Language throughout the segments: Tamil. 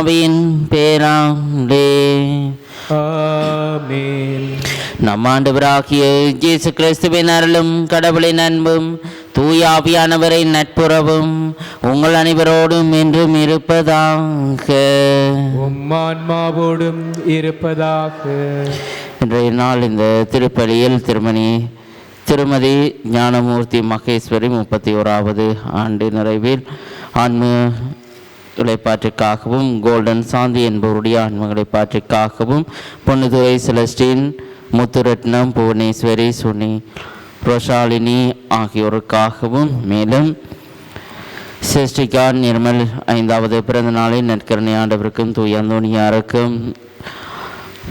பரசுதாவின் பேராண்டே நம் ஆண்டவராகிய இயேசு கிறிஸ்துவின் அருளும் கடவுளின் அன்பும் தூயாவியானவரின் நட்புறவும் உங்கள் அனைவரோடும் என்றும் இருப்பதாக. உம்மான்மாவோடும் இருப்பதாக. இன்றைய நாள் இந்த திருப்பலியில் திருமணி திருமதி ஞானமூர்த்தி மகேஸ்வரி முப்பத்தி ஓராவது ஆண்டு நிறைவில் ஆன்ம இழைப்பாற்றுக்காகவும் கோல்டன் சாந்தி என்பவருடைய ஆன்மீக இழைப்பாற்றுக்காகவும் பொன்னுதுரை செலஸ்டின் முத்துரட்னம் புவனேஸ்வரி சுனி ரோஷாலினி ஆகியோருக்காகவும் மேலும் சிருஷ்டிகா நிர்மல் ஐந்தாவது பிறந்த நாளில் நற்கரணை ஆண்டவருக்கும் தூய அந்தோனியாருக்கும்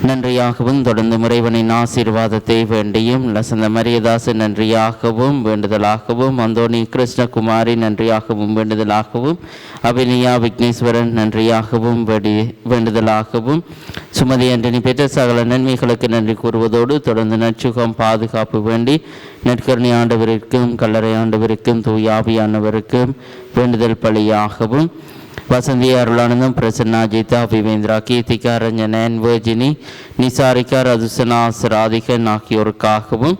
நன்றியாகவும் தொடர்ந்து முறைவனின் ஆசீர்வாதத்தை வேண்டியும் லசந்த மரியதாசு நன்றியாகவும் வேண்டுதலாகவும் அந்தோணி கிருஷ்ணகுமாரி நன்றியாகவும் வேண்டுதலாகவும் அபினியா விக்னேஸ்வரன் நன்றியாகவும் வேண்டி வேண்டுதலாகவும் சுமதி ஆண்டனி பெற்ற சகல நன்மைகளுக்கு நன்றி கூறுவதோடு தொடர்ந்து நற்சுகம் பாதுகாப்பு வேண்டி நெற்கரணி ஆண்டவருக்கும் கல்லறை ஆண்டவருக்கும் தூயாவியானவருக்கும் வேண்டுதல் பலியாகவும் வசந்தி அருளானந்தம் பிரசன்னா ஜீதா விவேந்திரா கீர்த்திகா ரஞ்சனன் வேர்ஜினி நிசாரிகா ரதுசனா ராதிகன் ஆகியோருக்காகவும்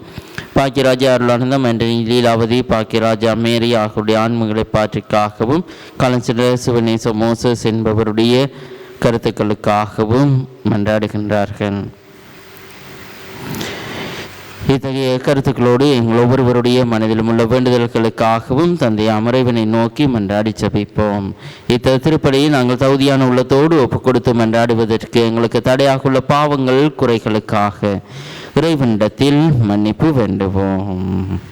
பாக்கியராஜா அருளானந்தம் என்ற லீலாவதி பாக்கியராஜா மேரி ஆகியோருடைய ஆன்மகளை பாற்றிக்காகவும் கலைஞர் சிவநேச மோசஸ் என்பவருடைய கருத்துக்களுக்காகவும் மன்றாடுகின்றார்கள். இத்தகைய கருத்துக்களோடு எங்கள் ஒவ்வொருவருடைய மனதிலும் உள்ள வேண்டுதல்களுக்காகவும் தந்தை அமரைவனை நோக்கி மன்றாடி சபிப்போம் இத்த திருப்படியை நாங்கள் தகுதியான உள்ளத்தோடு ஒப்புக் கொடுத்து மன்றாடுவதற்கு எங்களுக்கு தடையாக உள்ள பாவங்கள் குறைகளுக்காக. இறைவனிடத்தில் மன்னிப்பு வேண்டுவோம்.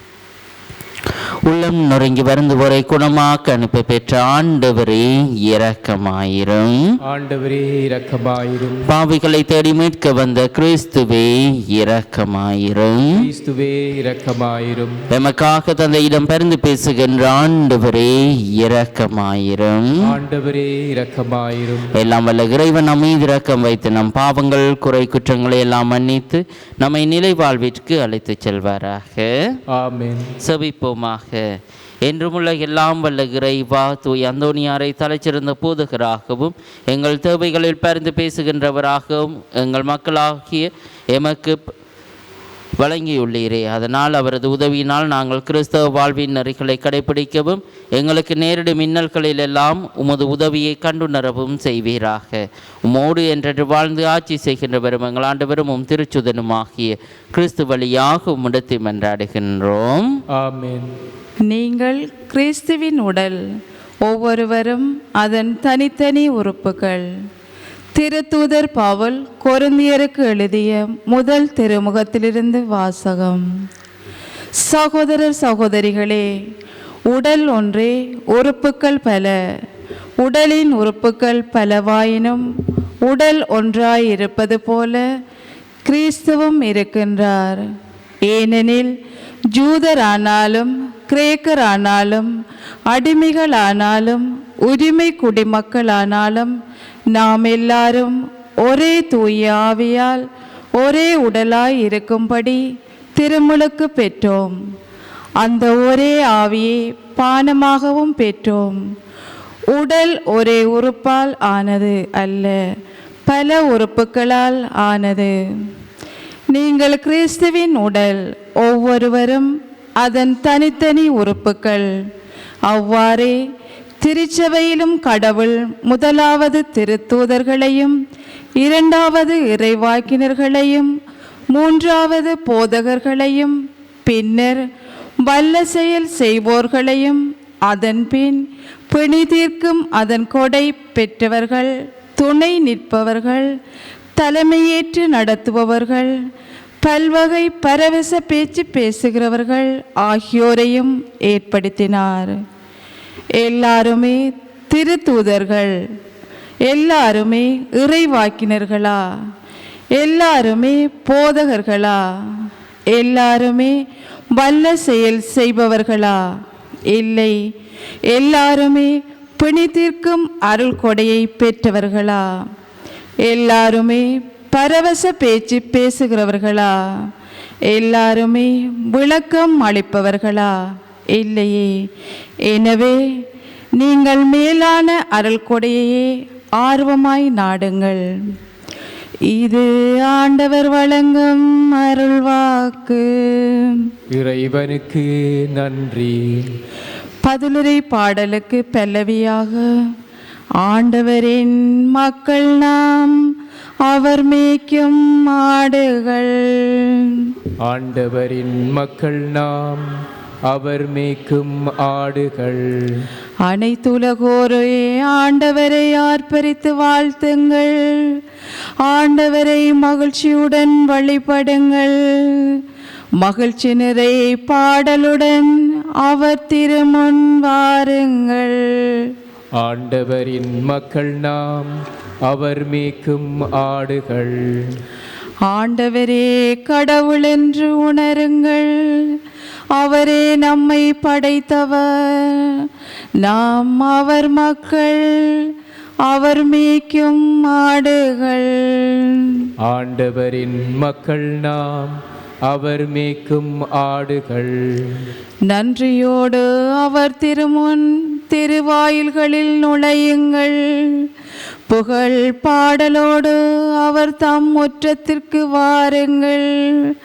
உள்ளம் நொறுங்கி வருந்துவோரை குணமாக்க அனுப்பி பெற்ற ஆண்டவரே இரக்கமாயிரும். ஆண்டவரே இரக்கமாயிரும். பாவிகளை தேடி மீட்க வந்த கிறிஸ்துவே இரக்கமாயிரும். கிறிஸ்துவே இரக்கமாயிரும். எமக்காக தந்தையிடம் பரிந்து பேசுகின்ற ஆண்டவரே இரக்கமாயிரும். ஆண்டவரே இரக்கமாயிரும். எல்லாம் வல்ல இறைவன் நம்மை இரக்கம் வைத்து நம் பாவங்கள் குறை குற்றங்களை எல்லாம் மன்னித்து நம்மை நிலை வாழ்விற்கு அழைத்துச் செல்வாராக. ஆமென். செபிப்போமாக என்றுமுள்ள எல்லாம் வல்ல இறைவா தூய் அந்தோனியாரை தலைச்சிறந்த போதுகராகவும் எங்கள் தேவைகளில் பரிந்து பேசுகின்றவராகவும் எங்கள் மக்களாகிய எமக்கு வழங்கியுள்ளீரே. அதனால் அவரது உதவியினால் நாங்கள் கிறிஸ்தவ வாழ்வின் நெறிகளை கடைபிடிக்கவும் எங்களுக்கு நேரடி மின்னல்களில் எல்லாம் உமது உதவியை கண்டுணரவும் செய்வீராக. உமோடு என்றென்று வாழ்ந்து ஆட்சி செய்கின்றவரும் எங்கள் ஆண்டவரும் உம் திருச்சுதனுமாகிய கிறிஸ்து வழியாக உம்மிடத்தை மன்றாடுகின்றோம். ஆமென். நீங்கள் கிறிஸ்துவின் உடல் ஒவ்வொருவரும் அதன் தனித்தனி உறுப்புகள். திருத்தூதர் பவுல் கொருந்தியருக்கு எழுதிய முதல் திருமுகத்திலிருந்து வாசகம். சகோதரர் சகோதரிகளே உடல் ஒன்றே உறுப்புக்கள் பல. உடலின் உறுப்புக்கள் பலவாயினும் உடல் ஒன்றாயிருப்பது போல கிறிஸ்துவும் இருக்கின்றார். ஏனெனில் ஜூதரானாலும் கிரேக்கரானாலும் அடிமைகளானாலும் உரிமை குடிமக்களானாலும் நாம் எல்லாரும் ஒரே தூய ஆவியால் ஒரே உடலாய் இருக்கும்படி திருமுழுக்கு பெற்றோம். அந்த ஒரே ஆவியை பானமாகவும் பெற்றோம். உடல் ஒரே உறுப்பால் ஆனது அல்ல பல உறுப்புகளால் ஆனது. நீங்கள் கிறிஸ்துவின் உடல் ஒவ்வொருவரும் அதன் தனித்தனி உறுப்புகள். அவ்வாறே திருச்சபையிலும் கடவுள் முதலாவது திருத்தூதர்களையும் இரண்டாவது இறைவாக்கினர்களையும் மூன்றாவது போதகர்களையும் பின்னர் வல்ல செயல் செய்வோர்களையும் அதன்பின் பிணி தீர்க்கும் அதன் கொடை பெற்றவர்கள் துணை நிற்பவர்கள் தலைமையேற்று நடத்துபவர்கள் பல்வகை பரவச பேச்சு பேசுகிறவர்கள் ஆகியோரையும் ஏற்படுத்தினார். எல்லாருமே திருத்தூதர்கள். எல்லாருமே இறைவாக்கினர்களா? எல்லாருமே போதகர்களா? எல்லாருமே வல்ல செயல் செய்பவர்களா? இல்லை எல்லாருமே பிணித்திற்கும் அருள் கொடையை பெற்றவர்களா? எல்லாருமே பரவச பேச்சு பேசுகிறவர்களா? எல்லாருமே விளக்கம் அளிப்பவர்களா? இல்லையே. எனவே நீங்கள் மேலான அருள் கொடையையே ஆர்வமாய் நாடுங்கள். இது ஆண்டவர் வழங்கும் அருள்வாக்கு இறைவனுக்கு நன்றி. பதிலுரை பாடலுக்கு பல்லவியாக ஆண்டவரின் மக்கள் நாம் அவர் மேய்க்கும் மாடுகள் ஆண்டவரின் மக்கள் நாம் அவர் மேய்க்கும் ஆடுகள். அனைத்துலகோரே ஆண்டவரை ஆர்ப்பரித்து வாழ்த்துங்கள். ஆண்டவரை மகிழ்ச்சியுடன் வழிபடுங்கள். மகிழ்ச்சி நிறை பாடலுடன் அவர் திருமுன் வாருங்கள். ஆண்டவரின் மக்கள் நாம் அவர் மேய்க்கும் ஆடுகள். ஆண்டவரே கடவுள் என்று உணருங்கள். அவரே நம்மை படைத்தவர். நாம் அவர் மக்கள் அவர் மேய்க்கும் மாடுகள் ஆண்டவரின் மக்கள் நாம். அவர் மேய்க்கும் ஆடுகள். நன்றியோடு அவர் திருமுன் திருவாயில்களில் நுழையுங்கள். புகழ் பாடலோடு அவர் தம் முற்றத்திற்கு வாருங்கள்.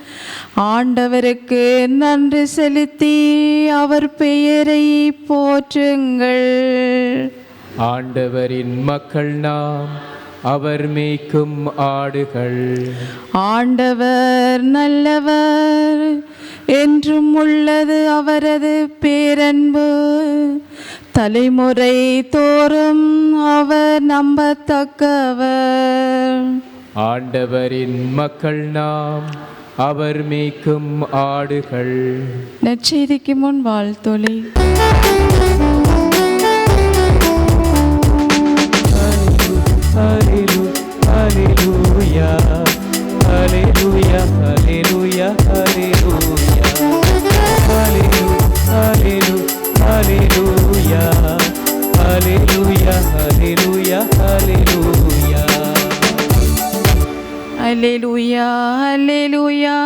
ஆண்டவருக்கு நன்றி செலுத்தி அவர் பெயரை போற்றுங்கள். ஆண்டவரின் மக்கள் நாம் அவர் மேய்க்கும் ஆடுகள். ஆண்டவர் நல்லவர் என்றும் உள்ளது அவரது பேரன்பு. தலைமுறை தோறும் அவர் நம்பத்தக்கவர். ஆண்டவரின் மக்கள் நாம் அவர் மேய்க்கும் ஆடுகள். நற்செய்திக்கு முன் வாழ்த்தொழி அல்லேலூயா அல்லேலூயா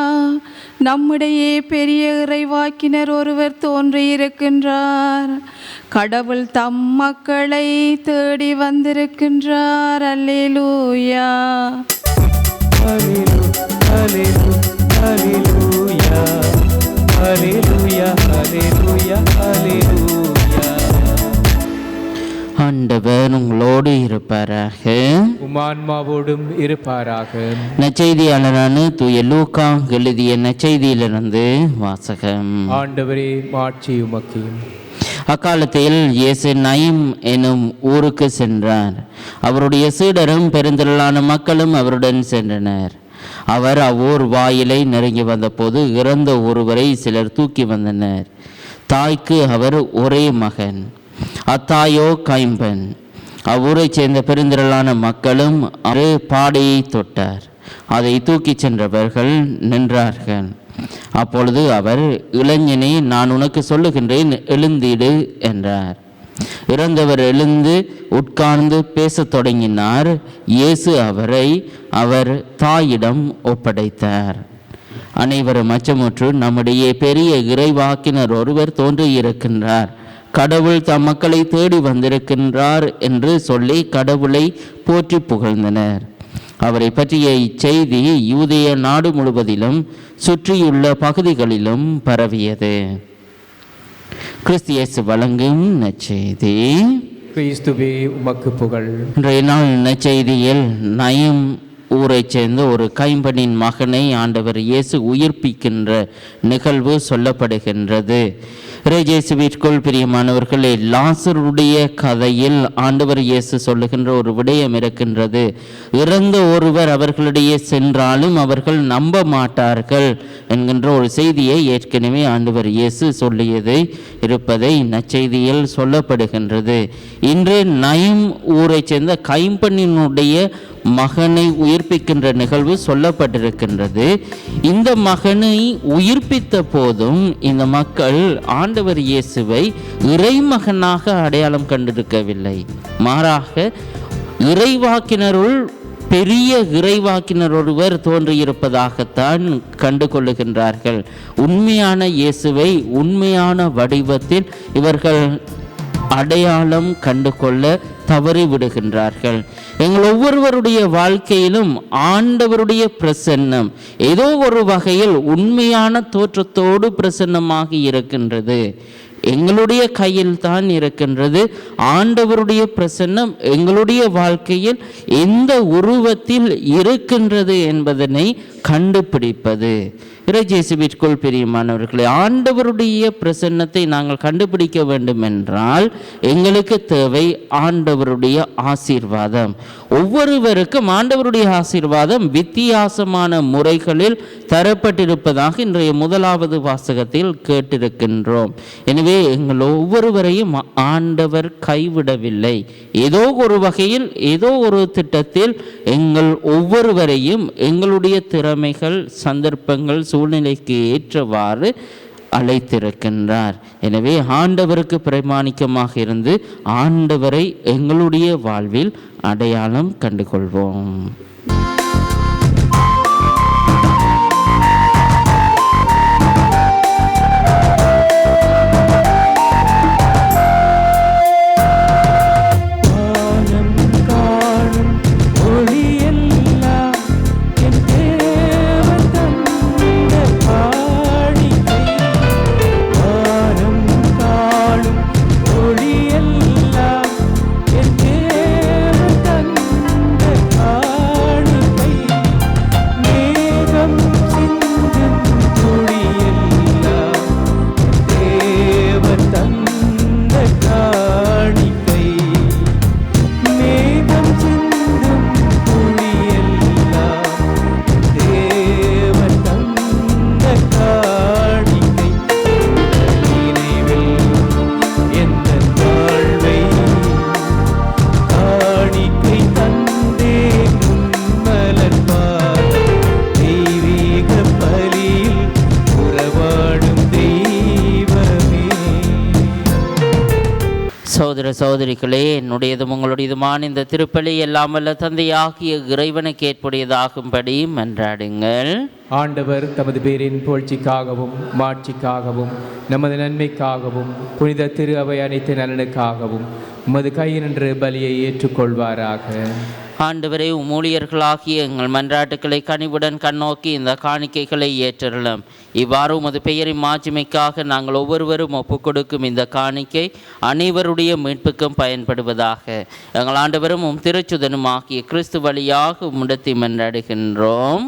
நம்முடைய பெரிய இறைவாக்கினர் ஒருவர் தோன்றியிருக்கின்றார். கடவுள் தம் மக்களை தேடி வந்திருக்கின்றார். அல்லேலூயா. ஆண்டவர் உங்களோடு இருப்பாராக. உமான்மாவோடும் இருப்பாராக. நற்செய்தியாளரான தூய லூக்கா எழுதிய நற்செய்தியிலிருந்து வாசகம். ஆண்டவரே மாட்சி உமக்கு. அக்காலத்தில் இயேசு நயம் எனும் ஊருக்கு சென்றார். அவருடைய சீடரும் பெருந்திரளான மக்களும் அவருடன் சென்றனர். அவர் அவ்வூர் வாயிலை நெருங்கி வந்தபோது இறந்த ஒருவரை சிலர் தூக்கி வந்தனர். தாய்க்கு அவர் ஒரே மகன். அத்தாயோ கைம்பன் அவ்வூரைச் சேர்ந்த பெருந்திரளான மக்களும் அவர் பாடையை தொட்டார். அதை தூக்கிச் சென்றவர்கள் நின்றார்கள். அப்பொழுது அவர் இளைஞனே நான் உனக்கு சொல்லுகின்றேன் எழுந்திடு என்றார். இறந்தவர் எழுந்து உட்கார்ந்து பேசத் தொடங்கினார். இயேசு அவரை அவர் தாயிடம் ஒப்படைத்தார். அனைவரும் அச்சமுற்று நம்முடைய பெரிய இறைவாக்கினர் ஒருவர் தோன்றியிருக்கின்றார். கடவுள் தம் மக்களை தேடி வந்திருக்கின்றார் என்று சொல்லி கடவுளை போற்றி புகழ்ந்தனர். அவரை பற்றிய இச்செய்தி யூதேய நாடு முழுவதிலும் சுற்றியுள்ள பகுதிகளிலும் பரவியது. கிறிஸ்தியஸ் வழங்கும் நற்செய்தி. கிறிஸ்துவே உமக்கு புகழ். இன்றைய நாள் நற்செய்தியில் நயம் ஊரைச் சேர்ந்த ஒரு கைம்பனின் மகனை ஆண்டவர் இயேசு உயிர்ப்பிக்கின்ற நிகழ்வு சொல்லப்படுகின்றது. இறைஜேசுவிற்குள் பிரியமானவர்களே லாசருடைய கதையில் ஆண்டவர் இயேசு சொல்லுகின்ற ஒரு விடயம் இருக்கின்றது. இறந்த ஒருவர் அவர்களிடையே சென்றாலும் அவர்கள் நம்ப மாட்டார்கள் என்கின்ற ஒரு செய்தியை ஏற்கனவே ஆண்டவர் இயேசு சொல்லியது இருப்பதை நச்செய்தியில் சொல்லப்படுகின்றது. இன்று நயம் ஊரைச் சேர்ந்த கைம்பனினுடைய மகனை உயிர்ப்பிக்கின்ற நிகழ்வு சொல்லப்பட்டிருக்கின்றது. இந்த மகனை உயிர்ப்பித்த போதும் இந்த மக்கள் ஆண்டவர் இயேசுவை இறைமகனாக அடையாளம் கண்டிருக்கவில்லை. மாறாக இறைவாக்கினருள் பெரிய இறைவாக்கினர் ஒருவர் தோன்றியிருப்பதாகத்தான் கண்டு கொள்ளுகின்றார்கள் உண்மையான இயேசுவை உண்மையான வடிவத்தில் இவர்கள் அடையாளம் கண்டு கொள்ள தவறி விடுகின்றார்கள். எங்கள் ஒவ்வொருவருடைய வாழ்க்கையிலும் ஆண்டவருடைய பிரசன்னம் ஏதோ ஒரு வகையில் உண்மையான தோற்றத்தோடு பிரசன்னமாக இருக்கின்றது. எங்களுடைய கையில் தான் இருக்கின்றது. ஆண்டவருடைய பிரசன்னம் எங்களுடைய வாழ்க்கையில் எந்த உருவத்தில் இருக்கின்றது என்பதனை கண்டுபிடிப்பது. இறைஜேசுவிற்குள் பிரியமானவர்களே ஆண்டவருடைய பிரசன்னத்தை நாங்கள் கண்டுபிடிக்க வேண்டும் என்றால் எங்களுக்கு தேவை ஆண்டவருடைய ஆசீர்வாதம். ஒவ்வொருவருக்கும் ஆண்டவருடைய ஆசீர்வாதம் வித்தியாசமான முறைகளில் தரப்பட்டிருப்பதாக இன்றைய முதலாவது வாசகத்தில் கேட்டிருக்கின்றோம். எனவே எங்கள் ஒவ்வொருவரையும் ஆண்டவர் கைவிடவில்லை. ஏதோ ஒரு வகையில் ஏதோ ஒரு திட்டத்தில் எங்கள் ஒவ்வொருவரையும் எங்களுடைய திறமைகள் சந்தர்ப்பங்கள் சூழ்நிலைக்கு ஏற்றவாறு அழைத்திருக்கின்றார். எனவே ஆண்டவருக்கு பிரமாணிக்கமாக இருந்து ஆண்டவரை எங்களுடைய வாழ்வில் அடையாளம் கண்டுகொள்வோம். என்னுடையதும் இந்த திருப்பலி எல்லாம் தந்தையாகிய இறைவனுக்கு ஏற்புடையதாகும்படி மன்றாடுங்கள். ஆண்டவர் தமது பேரின் புகழ்ச்சிக்காகவும் மாட்சிக்காகவும் நமது நன்மைக்காகவும் புனித திரு அவை அனைத்து நலனுக்காகவும் உமது கையினின்று பலியை ஏற்றுக்கொள்வாராக. ஆண்டவரே ஊழியர்களாகிய எங்கள் மன்றாட்டுக்களை கனிவுடன் கண்ணோக்கி இந்த காணிக்கைகளை ஏற்றருளும். இவ்வாறு உமது பெயரின் மாட்சிமைக்காக நாங்கள் ஒவ்வொருவரும் ஒப்புக் கொடுக்கும் இந்த காணிக்கை அனைவருடைய மீட்புக்கும் பயன்படுவதாக. எங்கள் ஆண்டவரும் உம் திருச்சுதனும் ஆகிய கிறிஸ்து வழியாக உம்மிடத்தை மன்றாடுகின்றோம்.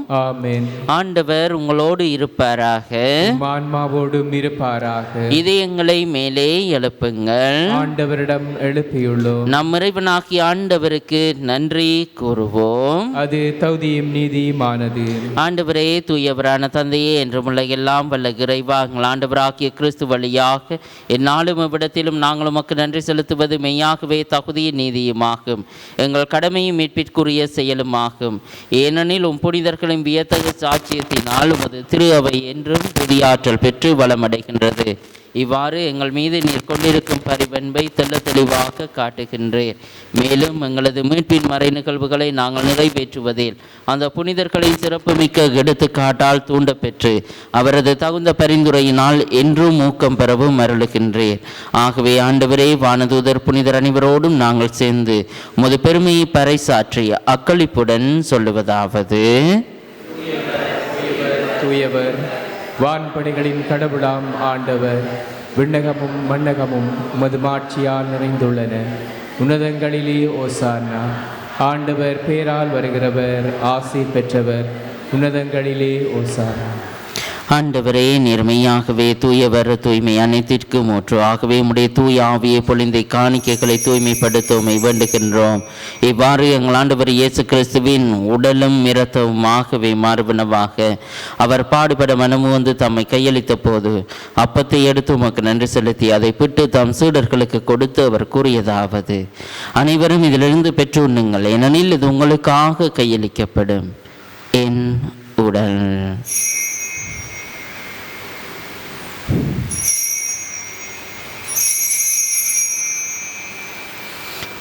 ஆண்டவர் உங்களோடு இருப்பாராக. ஆன்மாவோடும் இருப்பாராக. இதயங்களை மேலே எழுப்புங்கள். ஆண்டவரிடம் எழுப்பியுள்ளோம். நம் இறைவனாகிய ஆண்டவருக்கு நன்றி. கூறுவோம். அது தகுதியும் நீதியுமானது. ஆண்டவரே தூயவரான தந்தையே என்றுமுள்ள எல்லாம் வல்ல இறைவா எங்கள் ஆண்டவராகிய கிறிஸ்து வழியாக எந்நாளும் இவ்விடத்திலும் நாங்கள் உமக்கு நன்றி செலுத்துவது மெய்யாகவே தகுதியும் நீதியுமாகும். எங்கள் கடமையும் மீட்பிற்குரிய செயலுமாகும். ஏனெனில் உம் புனிதர்களின் வியத்தகு சாட்சியத்தினால் உமது திரு அவை என்றும் புதியாற்றல் பெற்று வளமடைகின்றது. இவ்வாறு எங்கள் மீது நீர் கொண்டிருக்கும் பரிவன்பை தெள்ள தெளிவாக காட்டுகின்றேன். மேலும் எங்களது மீட்பின் மறை நிகழ்வுகளை நாங்கள் நிறைவேற்றுவதில் அந்த புனிதர்களின் சிறப்புமிக்க எடுத்துக்காட்டால் தூண்டப்பெற்று அவரது தகுந்த பரிந்துரையினால் என்றும் ஊக்கம் பெறவும் அருளுகின்றீர் ஆகவே ஆண்டவரே வானதூதர் புனிதர் அனைவரோடும் நாங்கள் சேர்ந்து உமது பெருமையை பறைசாற்றி அக்களிப்புடன் சொல்லுவதாவது. தூயவர். வான்படைகளின் கடவுளாம் ஆண்டவர் விண்ணகமும் மன்னகமும் உமது மாட்சியால் நிறைந்துள்ளன. உன்னதங்களிலே ஓசானா ஆண்டவர் பேரால் வருகிறவர் ஆசை பெற்றவர் உன்னதங்களிலே ஓசானா ஆண்டவரே நேர்மையாகவே தூயவர் தூய்மை அனைத்திற்கும் ஊற்று. ஆகவே உடைய தூய ஆவியை பொழிந்தை காணிக்கைகளை தூய்மைப்படுத்தவுமை வேண்டுகின்றோம். இவ்வாறு எங்கள் ஆண்டவர் இயேசு கிறிஸ்துவின் உடலும் இரத்தவுமாகவே மாறுபனவாக அவர் பாடுபட மனமு வந்து தம்மை கையளித்த போது அப்பத்தை எடுத்து உமக்கு நன்றி செலுத்தி அதை பிட்டு தம் சீடர்களுக்கு கொடுத்து அவர் கூறியதாவது அனைவரும் இதிலிருந்து பெற்று உண்ணுங்கள். ஏனெனில் இது உங்களுக்காக கையளிக்கப்படும். என் உடல்.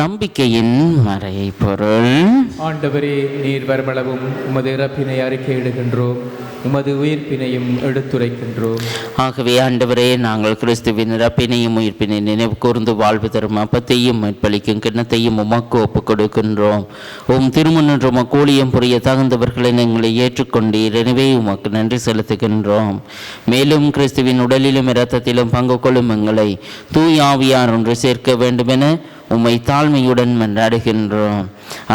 நம்பிக்கையின் மறையை பொருள். ஆண்டவரே நீர் வருமளவும் உமது இறப்பினை அறிக்கையிடுகின்றோம் உமது உயிர்ப்பினையும் எடுத்துரைக்கின்றோம். ஆகவே ஆண்டவரே நாங்கள் கிறிஸ்துவின் இறப்பினையும் உயிர்ப்பினை நினைவு கூர்ந்து வாழ்வு தரும் அப்பத்தையும் மீட்பளிக்கும் கிண்ணத்தையும் உமக்கு ஒப்புக் கொடுக்கின்றோம். உம் திருமணன்ற உமக்கு ஊழியம் புரிய தகுந்தவர்களை எங்களை ஏற்றுக்கொண்டீர். எனவே உமக்கு நன்றி செலுத்துகின்றோம். மேலும் கிறிஸ்துவின் உடலிலும் இரத்தத்திலும் பங்கு கொள்ளும் எங்களை தூய் ஆவியார் ஒன்று சேர்க்க வேண்டுமென உம்மை தாழ்மையுடன் மன்றாடுகின்றோம்.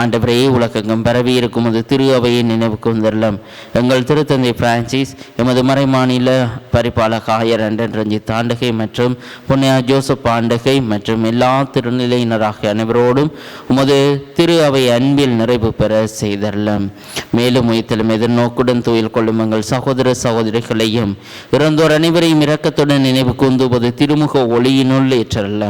ஆண்டவரே உலகெங்கும் பரவி இருக்கும் அது திரு அவையை நினைவுக்கு கூர்ந்தல்லம் எங்கள் திருத்தந்தை பிரான்சிஸ் எமது மறைமாநில பரிபாலக ஆயர் அண்டன் ரஞ்சித் ஆண்டகை மற்றும் புன்னையா ஜோசப் ஆண்டகை மற்றும் எல்லா திருநிலையினராக அனைவரோடும் உமது திரு அவை அன்பில் நிறைவு பெற செய்தல்லம் மேலும் உயிர்த்தலும் எதிர்நோக்குடன் துயில் கொள்ளும் எங்கள் சகோதர சகோதரிகளையும் இறந்தோர் அனைவரையும் இரக்கத்துடன் நினைவு கூந்துவது திருமுக ஒளியினுள் ஏற்றல்ல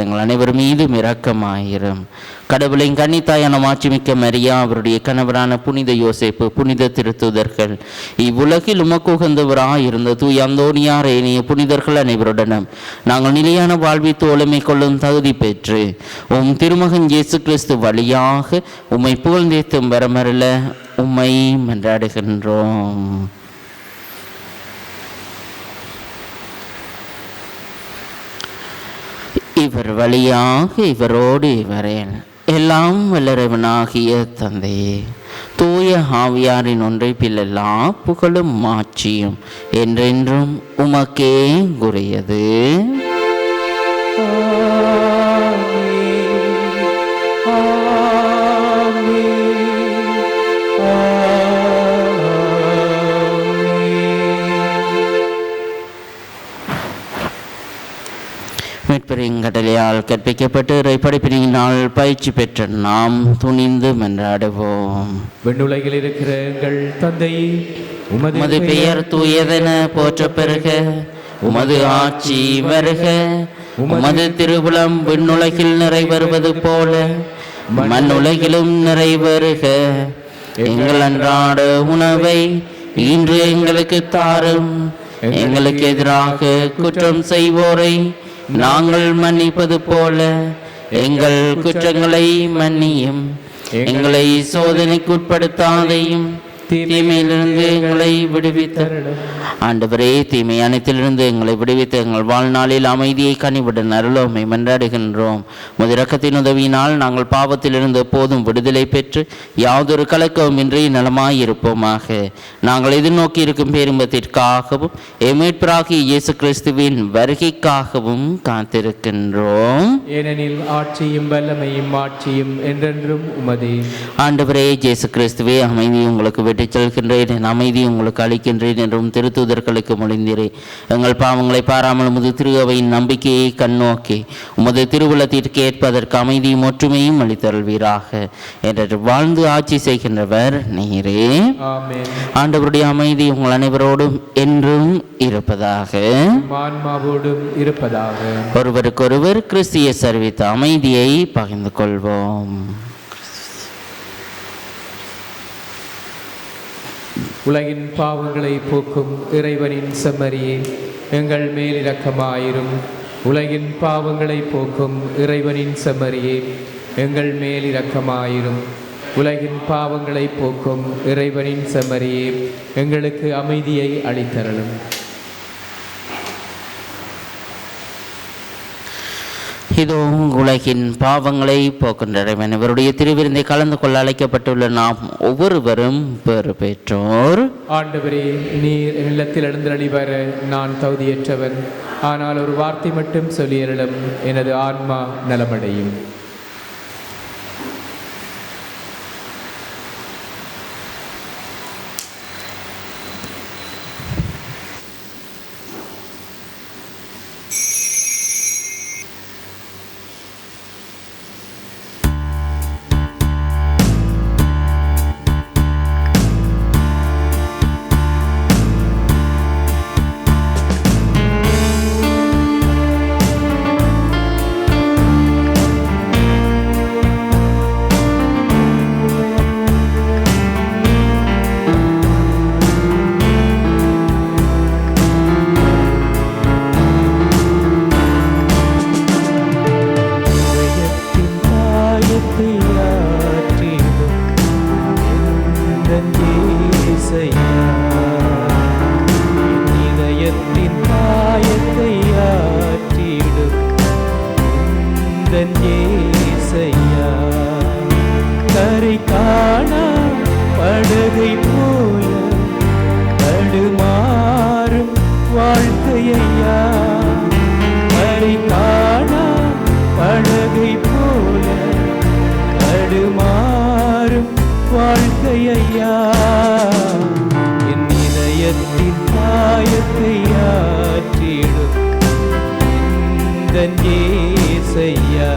எங்கள் அனைவர் மீதும் இரக்கமாயிரும். கடவுளின் கன்னித்தாயான மாட்சிமிக்க மரியா அவருடைய கணவரான புனித யோசிப்பு புனித திருத்துதர்கள். இவ்வுலகில் உமக்கு உகந்தவராய் இருந்த தூய் அந்தோனியார் ஏனைய புனிதர்கள் அனைவருடனும் நாங்கள் நிலையான வாழ்வி தோழமை கொள்ளும் தகுதி பெற்று உம் திருமகன் இயேசு கிறிஸ்து வழியாக உம்மை புகழ்ந்தேத்தும் வரமரல உம்மை மன்றாடுகின்றோம். இவர் வழியாக இவரோடு இவரேன் எல்லாம் வல்லரவனாகிய தந்தையே. தூய ஆவியாரின் ஒன்றை பில்லெல்லா புகழும் மாட்சியும் என்றென்றும் உமக்கே குறையது. மீட்பெருங்கடலையால் கற்பிக்கப்பட்டு இறைப்படைப்பினால் பயிற்சி பெற்ற நாம் துணிந்து மன்றாடுவோம். விண்ணுலகில் இருக்கிற எங்கள் தந்தையே உமது பெயர் தூயதென போற்ற பெறுக உமது ஆட்சி வருக. உமது திருவுளம் விண்ணுலகில் நிறைவேறுவது போல மண்ணுலகிலும் நிறைவேறுக எங்கள் அன்றாட உணவை இன்று எங்களுக்கு தாரும். எங்களுக்கு எதிராக குற்றம் செய்வோரை நாங்கள் மன்னிப்பது போல எங்கள் குற்றங்களை மன்னியும். எங்களை சோதனைக்குட்படுத்தாதையும் தீமையிலிருந்து எங்களை விடுவித்தருளும் ஆண்டவரே தீமை அனைத்திலிருந்து எங்களை விடுவித்து எங்கள் வாழ்நாளில் அமைதியை கனிவுடன் அருளோமை மன்றாடுகின்றோம். முதிரக்கத்தின் உதவியினால் நாங்கள் பாவத்திலிருந்து எப்போதும் விடுதலை பெற்று யாதொரு கலக்கவுமின்றி நலமாயிருப்போமாக. நாங்கள் எதிர்நோக்கி இருக்கும் பேரும்பத்திற்காகவும் எமீட்பராகிய இயேசு கிறிஸ்துவின் வருகைக்காகவும் காத்திருக்கின்றோம். ஏனெனில் ஆட்சியும் வல்லமையும் ஆட்சியும் என்றென்றும் உமதே. ஆண்டவரே இயேசு கிறிஸ்துவே அமைதி உங்களுக்கு விட்டுச் செல்கின்றேன். என் அமைதி உங்களுக்கு அளிக்கின்றேன் என்றும் திருத்தூதர்களுக்கு மொழிந்தீரே. எங்கள் பாவங்களை பாராமல் உமது திருவையின் நம்பிக்கையை கண்ணோக்கி உமது திருவுளத்திற்கு ஏற்பதற்கு அமைதியும் ஒற்றுமையும் அளித்தருள்வீராக. என்று வாழ்ந்து ஆட்சி செய்கின்றவர் நீரே. ஆண்டவருடைய அமைதி உங்கள் அனைவரோடும் என்றும் இருப்பதாக. இருப்பதாக. ஒருவருக்கொருவர் கிறிஸ்திய சரிவித்த அமைதியை பகிர்ந்து கொள்வோம். உலகின் பாவங்களை போக்கும் இறைவனின் செம்மறியே எங்கள் மேல் இரக்கமாயிரும் உலகின் பாவங்களை போக்கும் இறைவனின் செம்மறியே எங்கள் மேல் இரக்கமாயிரும் உலகின் பாவங்களை போக்கும் இறைவனின் செம்மறியே எங்களுக்கு அமைதியை அளித்தரலும். இதோ உலகின் பாவங்களை போக்கின்ற இவருடைய திருவிருந்தை கலந்து கொள்ள அழைக்கப்பட்டுள்ள நாம் ஒவ்வொருவரும் பெறு பெற்றோர் ஆண்டவரே நீர் இல்லத்தில் எழுந்தருளி நான் தகுதியற்றவன். ஆனால் ஒரு வார்த்தை மட்டும் சொல்லியருளும் எனது ஆன்மா நலமடையும். காயத்தை ஆற்றிடும். இந்த ஏசையா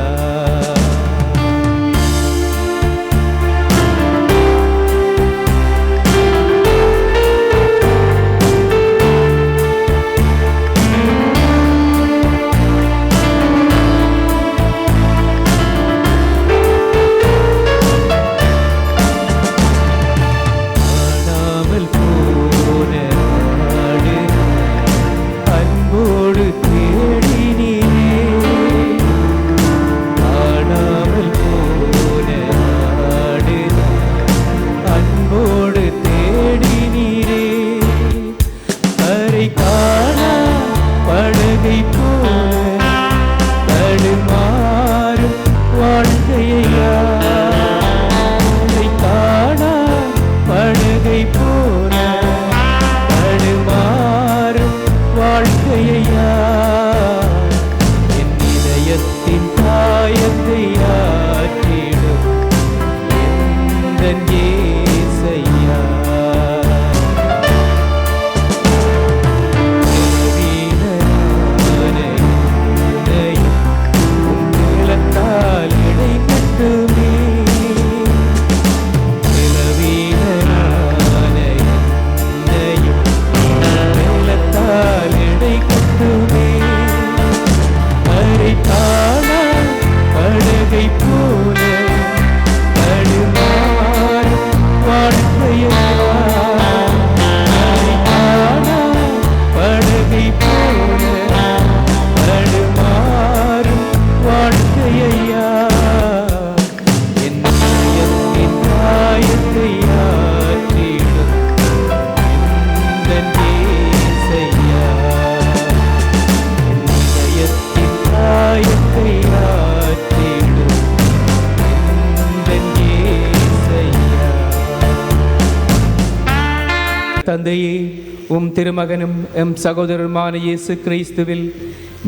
திருமகனும் எம் சகோதரருமான இயேசு கிறிஸ்துவில்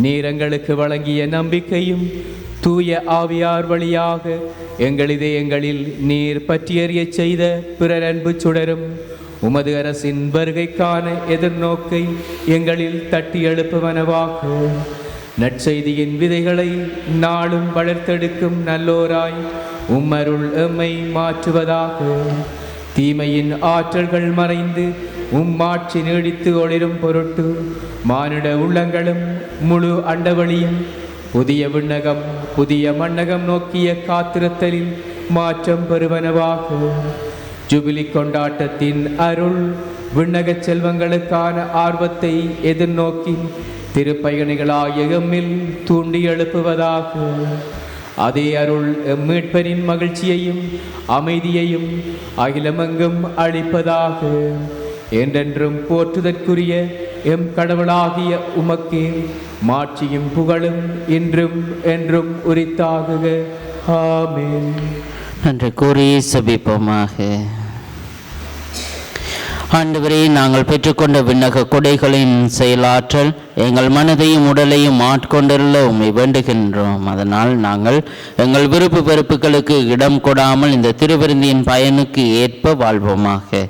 நீரங்களுக்கு வழங்கிய நம்பிக்கையும் தூய ஆவியார் வழியாக எங்கள் இதயங்களில் நீர் பற்றியறிய செய்த பிறர் அன்பு சுடரும் உமது அரசின் வருகைக்கான எதிர்நோக்கை எங்களில் தட்டி எழுப்புவனவாக. நற்செய்தியின் விதைகளை நாளும் வளர்த்தெடுக்கும் நல்லோராய் உம்மருள் எம்மை மாற்றுவதாக. தீமையின் ஆற்றல்கள் மறைந்து உம்மாட்சி நீடித்து ஒளிரும் பொருட்டு மானிட உள்ளங்களும் முழு அண்டவழியும். புதிய விண்ணகம் புதிய மண்ணகம் நோக்கிய காத்திருத்தலில் மாற்றம் பெறுவனவாக. ஜூபிலி கொண்டாட்டத்தின் அருள் விண்ணகச் செல்வங்களுக்கான ஆர்வத்தை எதிர்நோக்கி திருப்பயணிகளாகிய எம்மில் தூண்டி எழுப்புவதாக. அதே அருள் எம்மீட்பனின் மகிழ்ச்சியையும் அமைதியையும் அகிலமெங்கும் அளிப்பதாக. என்றென்றும் போற்றுதற்குரிய எம் கடவுளாகிய உமக்கே மாட்சியும் புகழும் இன்றும் என்றும் உரித்தாகுக. ஆமென். நன்றி கூறி சபிப்போமாக. ஆண்டவரே நாங்கள் பெற்றுக்கொண்ட விண்ணக கொடைகளின் செயலாற்றல் எங்கள் மனதையும் உடலையும் ஆட்கொண்டுள்ள உம்மை வேண்டுகின்றோம். அதனால் நாங்கள் எங்கள் விருப்பு வெறுப்புகளுக்கு இடம் கொடாமல் இந்த திருவிருந்தின் பயனுக்கு ஏற்ப வாழ்வோமாக.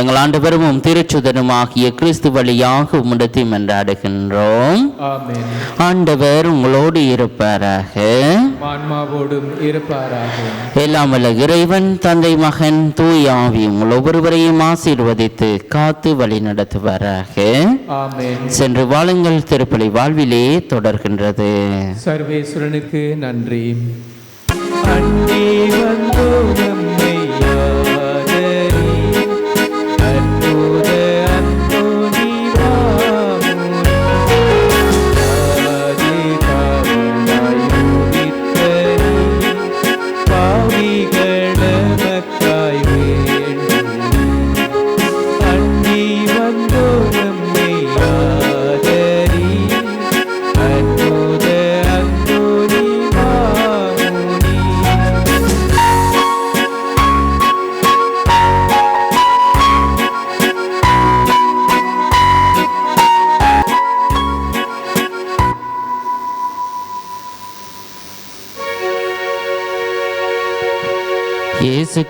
எங்கள் ஆண்டவரும் உம் திருச்சுதனும் ஆகிய கிறிஸ்து வழியாக உம்மிடத்தை மன்றாடுகின்றோம். ஆண்டவர் உங்களோடு இருப்பாராக. எல்லாம் வல்ல இறைவன் தந்தை மகன் தூய் ஆவி உங்கள் ஒவ்வொருவரையும் ஆசீர்வதித்து காத்து வழி நடத்துவாராக ஆமென். சென்று வாழுங்கள் திருப்பலி வாழ்விலே தொடர்கின்றது. சர்வேஸ்வரனுக்கு நன்றி. வந்தோ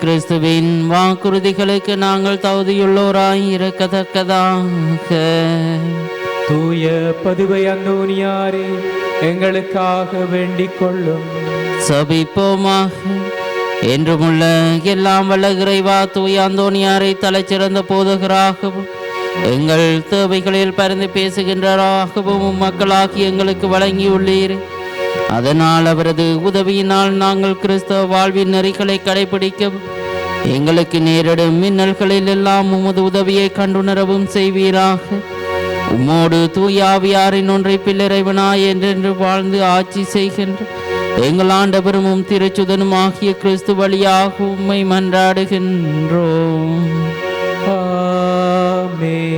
கிறிஸ்துவின் வாக்குறுதிகளுக்கு நாங்கள் தகுதியுள்ளோராய் இருக்கத்தக்கதாக. தூய பதுவை அந்தோனியாரே எங்களுக்காக வேண்டிக் கொள்ளும் சபிப்போமாக. என்றுமுள்ள எல்லாம் வல்ல இறைவா தூய அந்தோனியாரை தலைச்சிறந்த போதகராகவும் எங்கள் தேவைகளில் பரிந்து பேசுகின்றவராகவும் மக்களாகி எங்களுக்கு வழங்கியுள்ளீர். அதனால் அவரது உதவியினால் நாங்கள் கிறிஸ்தவ வாழ்வின் நெறிகளை கடைபிடிக்க எங்களுக்கு நேரிடும் மின்னல்களில் எல்லாம் உமது உதவியை கண்டுணரவும் செய்வீராக. உம்மோடு தூயாவியாரின் ஒன்றை பிள்ளைறைவனாய் என்றென்று வாழ்ந்து ஆட்சி செய்கின்ற எங்கள் ஆண்டவரும் திருச்சுதனும் ஆகிய கிறிஸ்து வழியாக உம்மை மன்றாடுகின்றோம். ஆமே